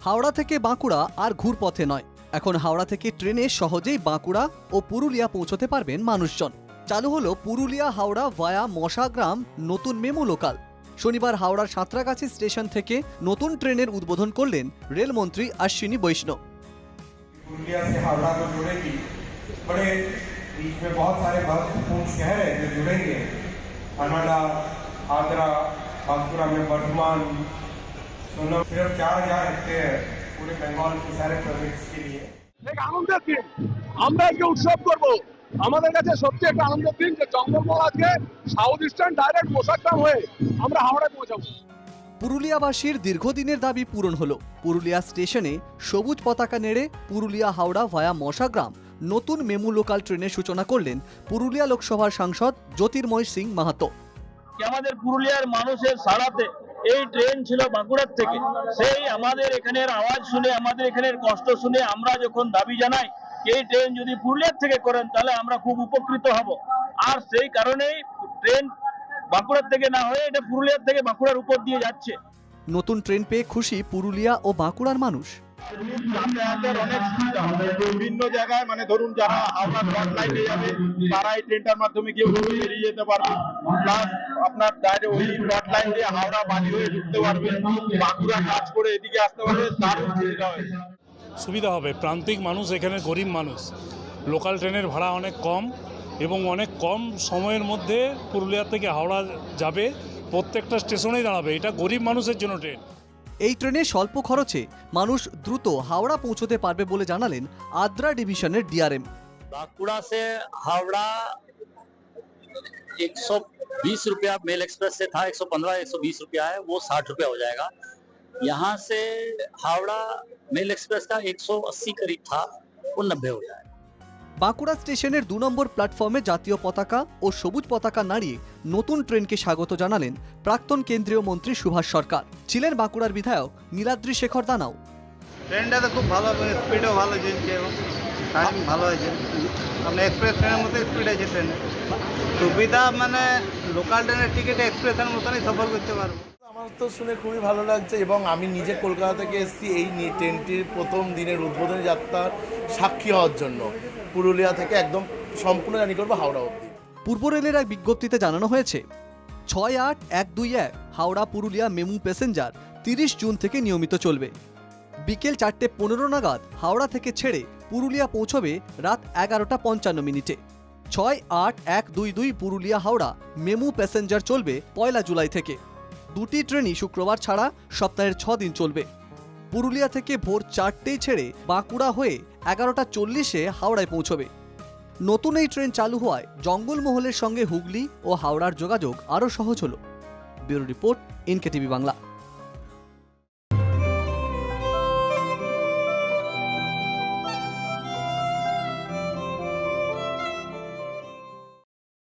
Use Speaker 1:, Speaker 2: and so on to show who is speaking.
Speaker 1: হাওড়া থেকে বাঁকুড়া আর ঘুরপথে নয় এখন হাওড়া থেকে ট্রেনে সহজেই বাঁকুড়া ও পুরুলিয়া পৌঁছতে পারবেন মানুষজন চালু হলো পুরুলিয়া হাওড়া ভায়া মশাগ্রাম নতুন মেমো লোকাল শনিবার হাওড়ার সাঁতরাগাছি স্টেশন থেকে নতুন ট্রেনের উদ্বোধন করলেন রেলমন্ত্রী অশ্বিনী বৈষ্ণব
Speaker 2: पुरुलिया से हावड़ा को जुड़ेगी बड़े बीच में बहुत सारे महत्वपूर्ण शहर हैं जो जुड़ेंगे अनाडा आगरा बांकुरा में वर्धमान सोनम सिर्फ चार हजार हेक्टेयर पूरे बंगाल के सारे प्रोजेक्ट्स के लिए
Speaker 3: এক আনন্দের দিন আমরা আজকে উৎসব করব আমাদের কাছে সত্যি একটা আনন্দের দিন যে জঙ্গলমহল আজকে সাউথ ইস্টার্ন ডাইরেক্ট মোসাগ্রাম হয়ে আমরা হাওড়ায় পৌঁছাবো
Speaker 1: পুরুলিয়াবাসীর দীর্ঘদিনের দাবি পূরণ হলো পুরুলিয়া স্টেশনে সবুজ পতাকা নেড়ে পুরুলিয়া হাওড়া ভায়া মশাগ্রাম নতুন মেমু লোকাল ট্রেনের সূচনা করলেন পুরুলিয়া লোকসভার সাংসদ জ্যোতির্ময় সিং মাহাতো
Speaker 4: কি আমাদের পুরুলিয়ার মানুষের সাড়াতে এই ট্রেন ছিল বাঁকুড়ার থেকে। সেই আমাদের এখানের আওয়াজ শুনে, আমাদের এখানের কষ্ট শুনে আমরা যখন দাবি জানাই এই ট্রেন যদি পুরুলিয়ার থেকে করেন, তাহলে আমরা খুব উপকৃত হব। আর সেই কারণেই ট্রেন বাঁকুড়ার থেকে না হয়ে এটা পুরুলিয়ার থেকে বাঁকুড়ার উপর দিয়ে যাচ্ছে।
Speaker 1: নতুন ট্রেন পেয়ে খুশি পুরুলিয়া ও বাঁকুড়ার মানুষ।
Speaker 3: বিভিন্ন জায়গায় মানে ধরুন যারা হাওড়া লাইনে যাবে তারা এই ট্রেনটার মাধ্যমে গিয়ে বেরিয়ে যেতে পারবে। প্লাস আপনার ডাইরেক্ট ওই ব্রড লাইন দিয়ে হাওড়া বাড়ি হয়ে ঢুকতে পারবে। বাঁকুড়া কাজ করে এদিকে আসতে পারবে দারুণ সুবিধা হয়েছে
Speaker 5: সুবিধা হবে। প্রান্তিক মানুষ এখানে গরিব মানুষ। লোকাল ট্রেনের ভাড়া অনেক কম এবং অনেক কম সময়ের মধ্যে পুরুলিয়া থেকে হাওড়া যাবে। প্রত্যেকটা স্টেশনেই দাঁড়াবে। এটা গরিব মানুষের জন্য ট্রেন।
Speaker 1: এই ট্রেনে স্বল্প খরচে মানুষ দ্রুত হাওড়া পৌঁছতে পারবে বলে জানালেন আদ্রা ডিভিশনের ডিআরএম
Speaker 6: बांकुड़ा से हावड़ा 120 रुपया मेल एक्सप्रेस से था 115 120 रुपया है वो 60 रुपया हो जाएगा यहाँ से हावड़ा मेल एक्सप्रेस का 180 करीब था वो 90 हो जाएगा
Speaker 1: বাঁকুড়া স্টেশনের দু নম্বর প্ল্যাটফর্মে জাতীয় পতাকা ও সবুজ পতাকা নাড়িয়ে নতুন ট্রেনকে স্বাগত জানালেন প্রাক্তন কেন্দ্রীয় মন্ত্রী সুভাষ সরকার। ছিলেন বাঁকুড়ার বিধায়ক নীলাদ্রি শেখর দানাও।
Speaker 7: ট্রেনটাতে খুব ভালো স্পিডও ভালো চলছে টাইম ভালো আছে আপনার এক্সপ্রেস ট্রেনের মতো স্পিড আছে ট্রেনে। সুবিধা মানে লোকাল ট্রেনের টিকিট এক্সপ্রেসের মতনই সফর করতে পারব।
Speaker 8: আমার তো শুনে খুবই ভালো লাগছে এবং আমি নিজে কলকাতা থেকে এসেছি এই ট্রেনটির প্রথম দিনের উদ্বোধনী যাত্রার সাক্ষী হওয়ার জন্য। পুরুলিয়া থেকে একদম সম্পূর্ণ জানি করব হাওড়া অবধি।
Speaker 1: পূর্ব রেলের এক বিজ্ঞপ্তিতে জানানো হয়েছে, ছয় আট এক দুই এক হাওড়া পুরুলিয়া মেমু প্যাসেঞ্জার তিরিশ জুন থেকে নিয়মিত চলবে। বিকেল চারটে পনেরো নাগাদ হাওড়া থেকে ছেড়ে পুরুলিয়া পৌঁছবে রাত এগারোটা পঞ্চান্ন মিনিটে। ছয় আট এক দুই দুই পুরুলিয়া হাওড়া মেমু প্যাসেঞ্জার চলবে পয়লা জুলাই থেকে। দুটি ট্রেনই শুক্রবার ছাড়া সপ্তাহের ছ দিন চলবে। পুরুলিয়া থেকে ভোর চারটেই ছেড়ে বাঁকুড়া হয়ে এগারোটা চল্লিশে হাওড়ায় পৌঁছবে। নতুন এই ট্রেন চালু হওয়ায় জঙ্গলমহলের সঙ্গে হুগলি ও হাওড়ার যোগাযোগ আরও সহজ হল। Bureau report NKTV Bangla.